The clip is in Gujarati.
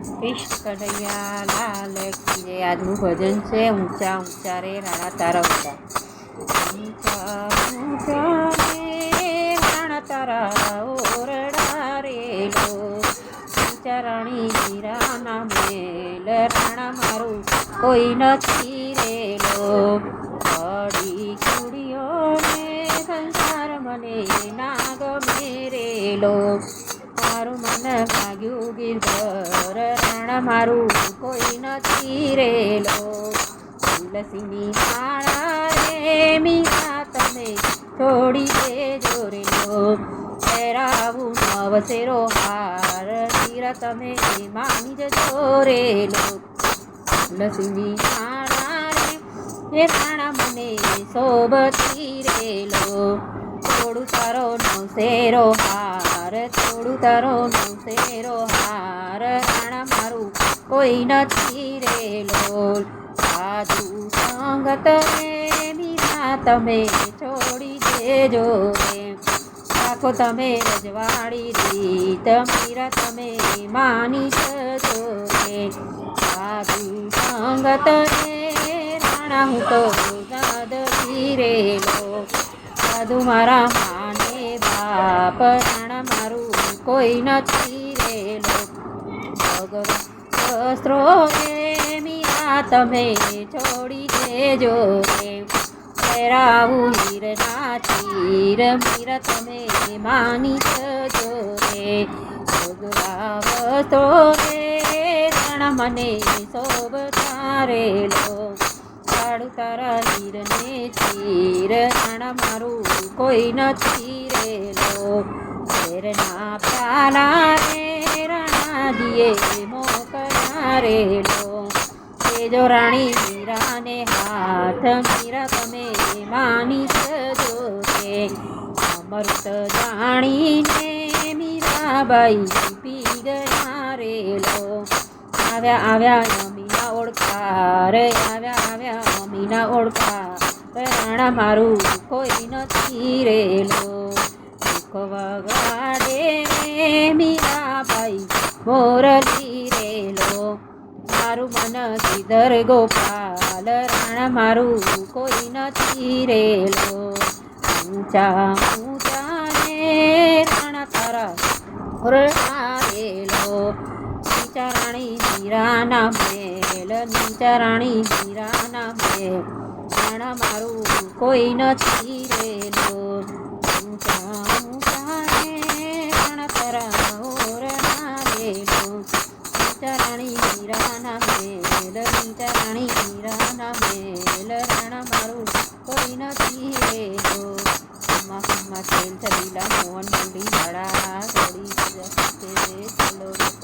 કૃષ્ણ કઢૈયા લાલ જય આજનું ભજન છે ઊંચા ઊંચા રે રાણા તારા ઊંચા રાણા તારા ઓરડા રેલો ઊંચા રાણી હીરાના મેલ રાણા મારું કોઈ નથી રેલો અડી કુડીઓને સંસાર મને ના ગમે રેલો મારું મન ભાગ્યું ગીરધર રણ મારું કોઈ નથી રેલો. તુલસીની માળા રે મીરા તમે છોડી દેજો રેલો. પહેરાવું નવસેરો હાર. મીરા તમે માની જજો રેલો. તુલસીની માળા રે, એ રાણા મને શોભતી રેલો. થોડું તારો નવસેરો હાર. થોડું તારો નવસેરો હાર. રાણા મારું કોઈ નથી રેલો સાધુ સંગત રે મીરા તમે છોડી દેજો રે રાખો તમે રજવાડી રીત મીરા તમે માની જજો રે સાધુ સંગત રે રાણા, હું તો દાદ રે લો સાધુ મારા માને બાપ, રાણા કોઈ નથી રેલો. ભગવાન વસ્ત્રો રે મીરા તમે છોડી દેજો રે પહેરાવું હીરના ચીર, મીરા તમે માની જજો રે ભગવા રે રાણા મને શોભતા રેલો. કાળું તારા હીરને ચીર, રણ મારું કોઈ નથી રેલો. શેરના પ્યાલા રે રાણાજીએ મોકલા રેલો તેજો રાણી મીરાને હાથ મીરા તમે માની સજો રે અમૃત જાણીને મીરાબાઈ પી ગયા રેલો આવ્યા આવ્યા અમીના રે આવ્યા આવ્યા અમીના ઓળખા રાણા મારું કોઈ નથી રેલો. દુઃખ વગાડે મીરાબાઈ મોરલી રેલો. મારું મન શ્રીધર ગોપાલ, રાણા મારું કોઈ નથી રેલો. ઊંચા ઊંચા રે રાણ તારા ઓરડા રેલો. નીચા રાણી મીરાના મેલ, નીચા રાણી મીરાના મેલ. રાણા મારું કોઈ નથી રેલો. ઊંચા ઊંચા મીરાના મેલ નીચા રાણી મીરાના મેલ રાણા મારું કોઈ નથી રેલો ખમ્મા ખમ્મા ખેલ છબીલા મોહન મંડી વાળા ચલો